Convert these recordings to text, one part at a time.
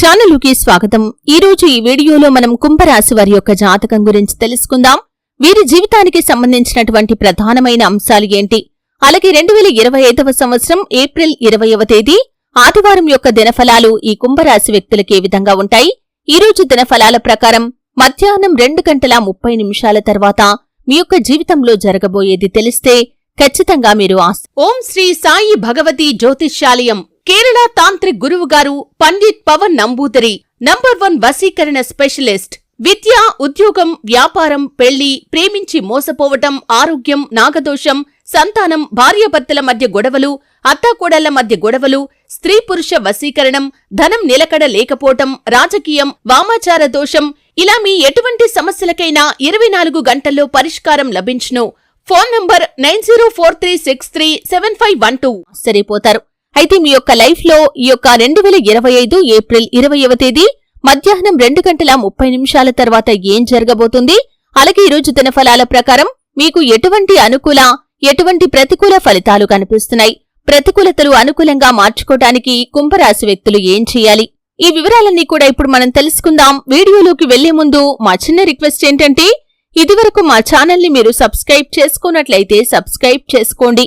ఛానలుకి స్వాగతం. ఈ రోజు ఈ వీడియోలో మనం కుంభరాశి వారి యొక్క జాతకం గురించి తెలుసుకుందాం. వీరి జీవితానికి సంబంధించినటువంటి ప్రధానమైన అంశాలు ఏంటి? అలాగే రెండు వేల ఇరవై ఐదవ సంవత్సరం ఏప్రిల్ ఇరవయవ తేదీ ఆదివారం యొక్క దినఫలాలు ఈ కుంభరాశి వ్యక్తులకు ఏ విధంగా ఉంటాయి? ఈ రోజు దినఫలాల ప్రకారం మధ్యాహ్నం రెండు గంటల ముప్పై నిమిషాల తర్వాత మీ యొక్క జీవితంలో జరగబోయేది తెలిస్తే ఖచ్చితంగా మీరు ఆస్ ఓం శ్రీ సాయి భగవతి జ్యోతిష్యాలయం కేరళ తాంత్రిక్ గురువు గారు పండిత్ పవన్ నంబూదరి నంబర్ వన్ వశీకరణ స్పెషలిస్ట్ విద్య ఉద్యోగం వ్యాపారం పెళ్ళి ప్రేమించి మోసపోవటం ఆరోగ్యం నాగదోషం సంతానం భార్యాభర్తల మధ్య గొడవలు అత్తాకోడళ్ళ మధ్య గొడవలు స్త్రీ పురుష వశీకరణం ధనం నిలకడ లేకపోవటం రాజకీయం వామాచార దోషం ఇలా మీ ఎటువంటి సమస్యలకైనా ఇరవై నాలుగు గంటల్లో పరిష్కారం లభించును. Phone number nine zero four three six three seven five one two. సరిపోతారు. అయితే మీ యొక్క లైఫ్లో ఈ యొక్క రెండు వేల ఇరవై ఐదు ఏప్రిల్ ఇరవైవ తేదీ మధ్యాహ్నం రెండు గంటల ముప్పై నిమిషాల తర్వాత ఏం జరగబోతుంది? అలాగే ఈరోజు రోజు దినఫలాల ప్రకారం మీకు ఎటువంటి అనుకూల ఎటువంటి ప్రతికూల ఫలితాలు కనిపిస్తున్నాయి? ప్రతికూలతలు అనుకూలంగా మార్చుకోవటానికి కుంభరాశి వ్యక్తులు ఏం చేయాలి? ఈ వివరాలన్నీ కూడా ఇప్పుడు మనం తెలుసుకుందాం. వీడియోలోకి వెళ్ళే ముందు మా చిన్న రిక్వెస్ట్ ఏంటంటే ఇదివరకు మా ఛానల్ని మీరు సబ్స్క్రైబ్ చేసుకున్నట్లయితే సబ్స్క్రైబ్ చేసుకోండి.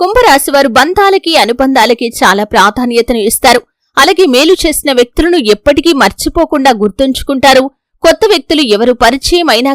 కుంభరాశి వారు బంధాలకి అనుబంధాలకి చాలా ప్రాధాన్యతను ఇస్తారు. అలాగే మేలు చేసిన వ్యక్తులను ఎప్పటికీ మర్చిపోకుండా గుర్తుంచుకుంటారు. కొత్త వ్యక్తులు ఎవరు పరిచయం అయినా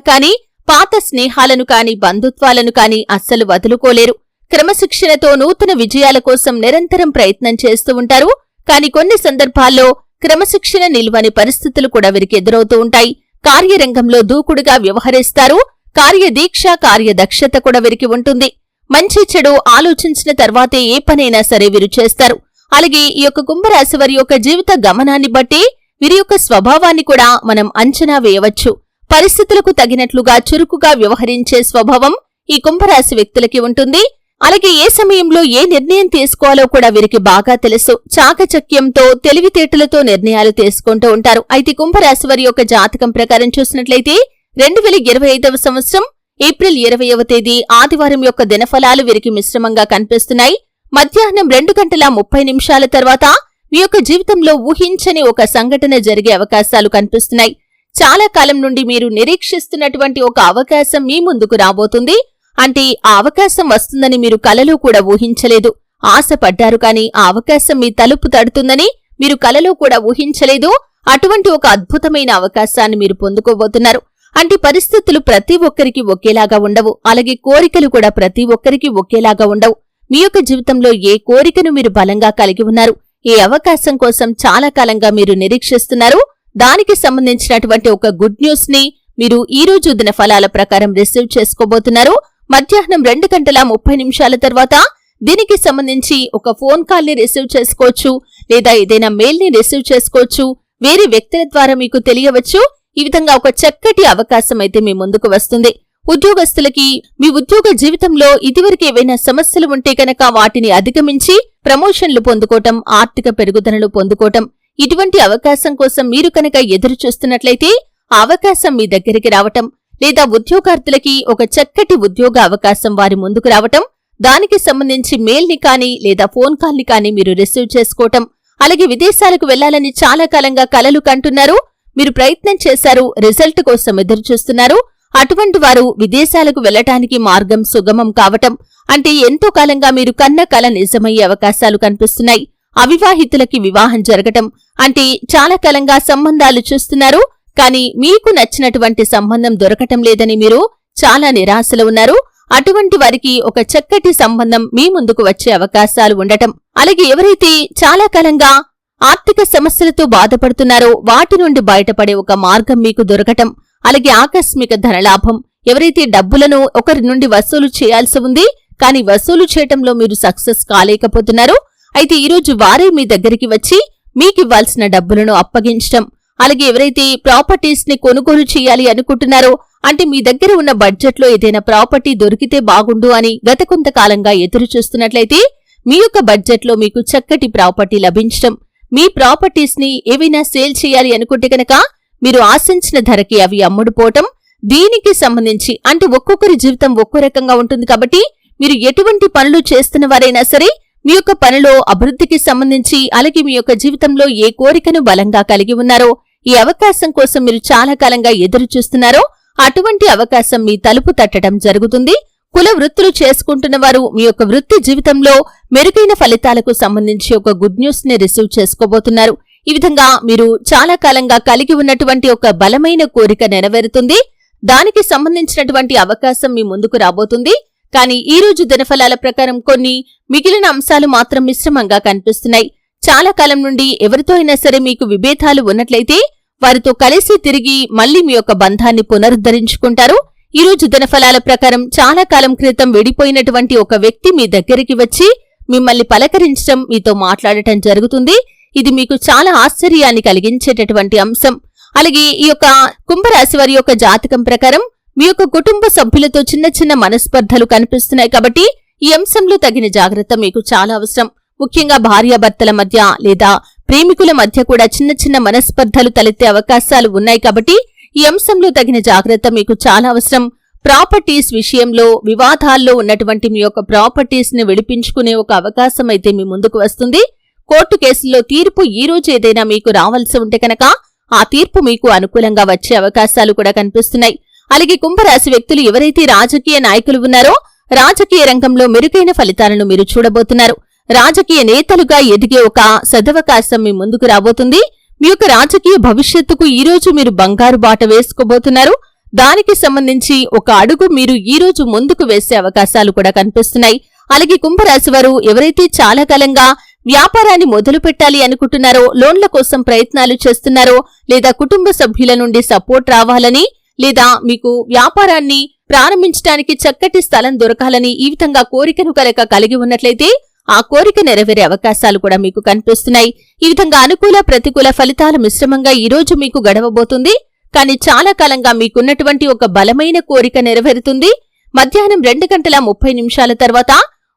పాత స్నేహాలను కాని బంధుత్వాలను కాని అస్సలు వదులుకోలేరు. క్రమశిక్షణతో నూతన విజయాల కోసం నిరంతరం ప్రయత్నం చేస్తూ ఉంటారు. కాని కొన్ని సందర్భాల్లో క్రమశిక్షణ నిల్వని పరిస్థితులు కూడా వీరికి ఎదురవుతూ ఉంటాయి. కార్యరంగంలో దూకుడుగా వ్యవహరిస్తారు. కార్యదీక్ష కార్యదక్షత కూడా వీరికి ఉంటుంది. మంచి చెడు ఆలోచించిన తర్వాతే ఏ పనైనా సరే వీరు చేస్తారు. అలాగే ఈ యొక్క కుంభరాశి వారి యొక్క జీవిత గమనాన్ని బట్టి వీరి యొక్క స్వభావాన్ని కూడా మనం అంచనా వేయవచ్చు. పరిస్థితులకు తగినట్లుగా చురుకుగా వ్యవహరించే స్వభావం ఈ కుంభరాశి వ్యక్తులకి ఉంటుంది. అలాగే ఏ సమయంలో ఏ నిర్ణయం తీసుకోవాలో కూడా వీరికి బాగా తెలుసు. చాకచక్యంతో తెలివితేటలతో నిర్ణయాలు తీసుకుంటూ ఉంటారు. అయితే కుంభరాశి వారి యొక్క జాతకం ప్రకారం చూసినట్లయితే రెండు ఇరవై ఐదవ సంవత్సరం ఏప్రిల్ ఇరవయవ తేదీ ఆదివారం యొక్క దినఫలాలు వీరికి మిశ్రమంగా కనిపిస్తున్నాయి. మధ్యాహ్నం రెండు గంటల ముప్పై నిమిషాల తర్వాత మీ యొక్క జీవితంలో ఊహించని ఒక సంఘటన జరిగే అవకాశాలు కనిపిస్తున్నాయి. చాలా కాలం నుండి మీరు నిరీక్షిస్తున్నటువంటి ఒక అవకాశం మీ ముందుకు రాబోతుంది. అంటే ఆ అవకాశం వస్తుందని మీరు కలలో కూడా ఊహించలేదు. ఆశపడ్డారు కాని ఆ అవకాశం మీ తలుపు తడుతుందని మీరు కలలో కూడా ఊహించలేదు. అటువంటి ఒక అద్భుతమైన అవకాశాన్ని మీరు పొందుకోబోతున్నారు. అంటే పరిస్థితులు ప్రతి ఒక్కరికి ఒకేలాగా ఉండవు. అలాగే కోరికలు కూడా ప్రతి ఒక్కరికి ఒకేలాగా ఉండవు. మీ యొక్క జీవితంలో ఏ కోరికను మీరు బలంగా కలిగి ఉన్నారు? ఏ అవకాశం కోసం చాలా కాలంగా మీరు నిరీక్షిస్తున్నారు? దానికి సంబంధించినటువంటి ఒక గుడ్ న్యూస్ని మీరు ఈ రోజు దిన ఫలాల ప్రకారం రిసీవ్ చేసుకోబోతున్నారు. మధ్యాహ్నం రెండు గంటల ముప్పై నిమిషాల తర్వాత దీనికి సంబంధించి ఒక ఫోన్ కాల్ని రిసీవ్ చేసుకోవచ్చు లేదా ఏదైనా మెయిల్ని రిసీవ్ చేసుకోవచ్చు. వేరే వ్యక్తుల ద్వారా మీకు తెలియవచ్చు. ఈ విధంగా ఒక చక్కటి అవకాశం అయితే మీ ముందుకు వస్తుంది. ఉద్యోగస్తులకి మీ ఉద్యోగ జీవితంలో ఇదివరకు ఏవైనా సమస్యలు ఉంటే కనుక వాటిని అధిగమించి ప్రమోషన్లు పొందుకోవటం ఆర్థిక పెరుగుదలను పొందుకోవటం ఇటువంటి అవకాశం కోసం మీరు కనుక ఎదురు చూస్తున్నట్లయితే ఆ అవకాశం మీ దగ్గరికి రావటం లేదా ఉద్యోగార్థులకి ఒక చక్కటి ఉద్యోగ అవకాశం వారి ముందుకు రావటం దానికి సంబంధించి మెయిల్ని కానీ లేదా ఫోన్ కాల్ని కానీ మీరు రిసీవ్ చేసుకోవటం అలాగే విదేశాలకు వెళ్ళాలని చాలా కాలంగా కలలు కంటున్నారు. మీరు ప్రయత్నం చేశారు రిజల్ట్ కోసం ఎదురు చూస్తున్నారు. అటువంటి వారు విదేశాలకు వెళ్ళటానికి మార్గం సుగమం కావటం అంటే ఎంతో కాలంగా మీరు కన్న కల నిజమయ్యే అవకాశాలు కనిపిస్తున్నాయి. అవివాహితులకి వివాహం జరగటం అంటే చాలా కాలంగా సంబంధాలు చూస్తున్నారు. కానీ మీకు నచ్చినటువంటి సంబంధం దొరకటం లేదని మీరు చాలా నిరాశలో ఉన్నారు. అటువంటి వారికి ఒక చక్కటి సంబంధం మీ ముందుకు వచ్చే అవకాశాలు ఉండటం. అలాగే ఎవరైతే చాలా కాలంగా ఆర్థిక సమస్యలతో బాధపడుతున్నారో. వాటి నుండి బయటపడే ఒక మార్గం మీకు దొరకటం అలాగే ఆకస్మిక ధనలాభం. ఎవరైతే డబ్బులను ఒకరి నుండి వసూలు చేయాల్సి ఉంది కానీ వసూలు చేయటంలో మీరు సక్సెస్ కాలేకపోతున్నారో అయితే ఈరోజు వారే మీ దగ్గరికి వచ్చి మీకివ్వాల్సిన డబ్బులను అప్పగించటం. అలాగే ఎవరైతే ప్రాపర్టీస్ని కొనుగోలు చేయాలి అనుకుంటున్నారో అంటే మీ దగ్గర ఉన్న బడ్జెట్లో ఏదైనా ప్రాపర్టీ దొరికితే బాగుండు అని గత కొంతకాలంగా ఎదురు చూస్తున్నట్లయితే మీ యొక్క బడ్జెట్లో మీకు చక్కటి ప్రాపర్టీ లభించడం మీ ప్రాపర్టీస్ని ఏవైనా సేల్ చేయాలి అనుకుంటే కనుక మీరు ఆశించిన ధరకి అవి అమ్ముడుపోవటం దీనికి సంబంధించి అంటే ఒక్కొక్కరి జీవితం ఒక్కో రకంగా ఉంటుంది కాబట్టి మీరు ఎటువంటి పనులు చేస్తున్న వారైనా సరే మీ యొక్క పనిలో అభివృద్ధికి సంబంధించి అలాగే మీ యొక్క జీవితంలో ఏ కోరికను బలంగా కలిగి ఉన్నారో ఈ అవకాశం కోసం మీరు చాలా కాలంగా ఎదురు చూస్తున్నారో అటువంటి అవకాశం మీ తలుపు తట్టడం జరుగుతుంది. కుల వృత్తులు చేసుకుంటున్న వారు మీ యొక్క వృత్తి జీవితంలో మెరుగైన ఫలితాలకు సంబంధించి ఒక గుడ్ న్యూస్ని రిసీవ్ చేసుకోబోతున్నారు. ఈ విధంగా మీరు చాలా కాలంగా కలిగి ఉన్నటువంటి ఒక బలమైన కోరిక నెరవేరుతుంది. దానికి సంబంధించినటువంటి అవకాశం మీ ముందుకు రాబోతుంది. కానీ ఈ రోజు దినఫలాల ప్రకారం కొన్ని మిగిలిన అంశాలు మాత్రం మిశ్రమంగా కనిపిస్తున్నాయి. చాలా కాలం నుండి ఎవరితో అయినా సరే మీకు విభేదాలు ఉన్నట్లయితే వారితో కలిసి తిరిగి మళ్ళీ మీ యొక్క బంధాన్ని పునరుద్ధరించుకుంటారు. ఈరోజు దినఫలాల ప్రకారం చాలా కాలం క్రితం విడిపోయినటువంటి ఒక వ్యక్తి మీ దగ్గరికి వచ్చి మిమ్మల్ని పలకరించడం మీతో మాట్లాడటం జరుగుతుంది. ఇది మీకు చాలా ఆశ్చర్యాన్ని కలిగించేటటువంటి అంశం. అలాగే ఈ యొక్క కుంభరాశి వారి యొక్క జాతకం ప్రకారం మీ యొక్క కుటుంబ సభ్యులతో చిన్న చిన్న మనస్పర్ధలు కనిపిస్తున్నాయి కాబట్టి ఈ అంశంలో తగిన జాగ్రత్త మీకు చాలా అవసరం. ముఖ్యంగా భార్యాభర్తల మధ్య లేదా ప్రేమికుల మధ్య కూడా చిన్న చిన్న మనస్పర్ధలు తలెత్తే అవకాశాలు ఉన్నాయి కాబట్టి ఈ అంశంలో తగిన జాగ్రత్త మీకు చాలా అవసరం. ప్రాపర్టీస్ విషయంలో వివాదాల్లో ఉన్నటువంటి మీ యొక్క ప్రాపర్టీస్ని విడిపించుకునే ఒక అవకాశం అయితే మీ ముందుకు వస్తుంది. కోర్టు కేసుల్లో తీర్పు ఈ రోజు ఏదైనా మీకు రావాల్సి ఉంటే కనుక ఆ తీర్పు మీకు అనుకూలంగా వచ్చే అవకాశాలు కూడా కనిపిస్తున్నాయి. అలాగే కుంభరాశి వ్యక్తులు ఎవరైతే రాజకీయ నాయకులు ఉన్నారో రాజకీయ రంగంలో మెరుగైన ఫలితాలను మీరు చూడబోతున్నారు. రాజకీయ నేతలుగా ఎదిగే ఒక సదవకాశం మీ ముందుకు రాబోతుంది. మీ యొక్క రాజకీయ భవిష్యత్తుకు ఈ రోజు మీరు బంగారు బాట వేసుకోబోతున్నారు. దానికి సంబంధించి ఒక అడుగు మీరు ఈ రోజు ముందుకు వేసే అవకాశాలు కూడా కనిపిస్తున్నాయి. అలాగే కుంభరాశి వారు ఎవరైతే చాలా కాలంగా వ్యాపారాన్ని మొదలు పెట్టాలి అనుకుంటున్నారో లోన్ల కోసం ప్రయత్నాలు చేస్తున్నారో లేదా కుటుంబ సభ్యుల నుండి సపోర్ట్ రావాలని లేదా మీకు వ్యాపారాన్ని ప్రారంభించడానికి చక్కటి స్థలం దొరకాలని ఈ విధంగా కోరికను కనుక కలిగి ఉన్నట్లయితే ఆ కోరిక నెరవేరే అవకాశాలు కూడా మీకు కనిపిస్తున్నాయి. ఈ విధంగా అనుకూల ప్రతికూల ఫలితాల మిశ్రమంగా ఈ రోజు మీకు గడవబోతుంది. కానీ చాలా కాలంగా మీకున్నటువంటి ఒక బలమైన కోరిక నెరవేరుతుంది. మధ్యాహ్నం రెండు గంటల ముప్పై నిమిషాల తర్వాత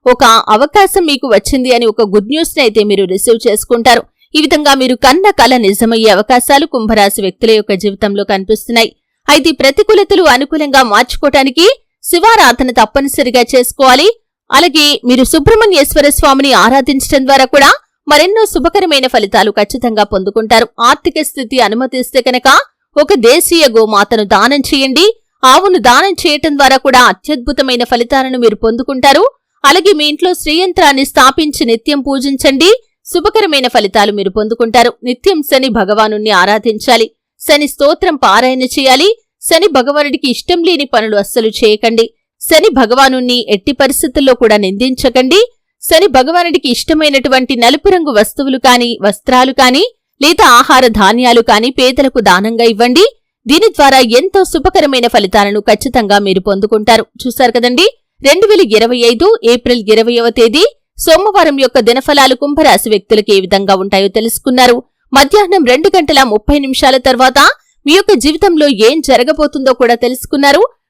ఒక అవకాశం మీకు వచ్చింది అని ఒక గుడ్ న్యూస్ అయితే మీరు రిసీవ్ చేసుకుంటారు. ఈ విధంగా మీరు కన్న కల నిజమయ్యే అవకాశాలు కుంభరాశి వ్యక్తుల యొక్క జీవితంలో కనిపిస్తున్నాయి. అయితే ప్రతికూలతలు అనుకూలంగా మార్చుకోవటానికి శివారాధన తప్పనిసరిగా చేసుకోవాలి. అలాగే మీరు సుబ్రహ్మణ్యేశ్వర స్వామిని ఆరాధించడం ద్వారా కూడా మరెన్నో శుభకరమైన ఫలితాలు ఖచ్చితంగా పొందుకుంటారు. ఆర్థిక స్థితి అనుమతిస్తే కనుక ఒక దేశీయ గోమాతను దానం చేయండి. ఆవును దానం చేయటం ద్వారా కూడా అత్యద్భుతమైన ఫలితాలను మీరు పొందుకుంటారు. అలాగే మీ ఇంట్లో శ్రీయంత్రాన్ని స్థాపించి నిత్యం పూజించండి. శుభకరమైన ఫలితాలు మీరు పొందుకుంటారు. నిత్యం శని భగవాను ఆరాధించాలి. శని స్తోత్రం పారాయణ చేయాలి. శని భగవానుడికి ఇష్టం లేని పనులు అస్సలు చేయకండి. శని భగవాను ఎట్టి పరిస్థితుల్లో కూడా నిందించకండి. శని భగవానుడికి ఇష్టమైనటువంటి నలుపు రంగు వస్తువులు కాని వస్త్రాలు కాని లేదా ఆహార ధాన్యాలు కాని పేదలకు దానంగా ఇవ్వండి. దీని ద్వారా ఎంతో శుభకరమైన ఫలితాలను ఖచ్చితంగా మీరు పొందుకుంటారు. చూశారు కదండి? రెండు వేల ఇరవై ఐదు ఏప్రిల్ ఇరవయవ తేదీ సోమవారం యొక్క దినఫలాలు కుంభరాశి వ్యక్తులకు ఏ విధంగా ఉంటాయో తెలుసుకున్నారు. మధ్యాహ్నం రెండు గంటల ముప్పై నిమిషాల తర్వాత మీ యొక్క జీవితంలో ఏం జరగబోతుందో కూడా తెలుసుకున్నారు.